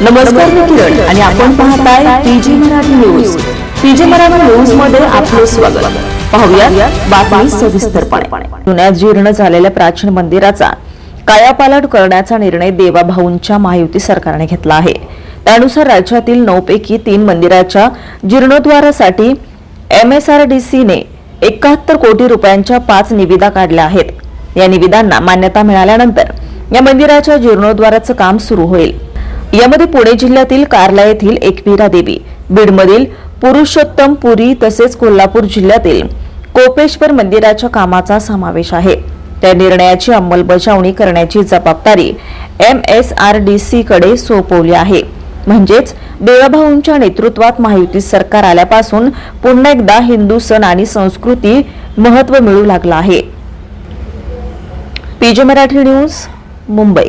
नमस्कार मी किरण आणि आपण पाहताय PG Marathi news. PG Marathi न्यूजमध्ये आपले स्वागत. पाहूया बातमी सविस्तरपणे. जुन्या जीर्ण झालेल्या प्राचीन मंदिराचा कायापालट करण्याचा निर्णय देवाभाऊंच्या महायुती सरकारने घेतला आहे. त्यानुसार राज्यातील नऊ पैकी तीन मंदिराच्या जीर्णोद्वारासाठी एमएसआरडीसीने एकाहत्तर कोटी रुपयांच्या पाच निविदा काढल्या आहेत. या निविदांना मान्यता मिळाल्यानंतर या मंदिराच्या जीर्णोद्वाराचं काम सुरू होईल. यामध्ये पुणे जिल्ह्यातील कार्ला येथील एकवीरा देवी बीडमधील पुरुषोत्तम पुरी तसेच कोल्हापूर जिल्ह्यातील कोपेश्वर मंदिराच्या कामाचा समावेश आहे. त्या निर्णयाची अंमलबजावणी करण्याची जबाबदारी M S R D C कडे सोपवली आहे. म्हणजेच देवाभाऊंच्या नेतृत्वात महायुती सरकार आल्यापासून पुन्हा एकदा हिंदू सण आणि संस्कृती महत्त्व मिळू लागलं आहे. PJ Marathi news Mumbai.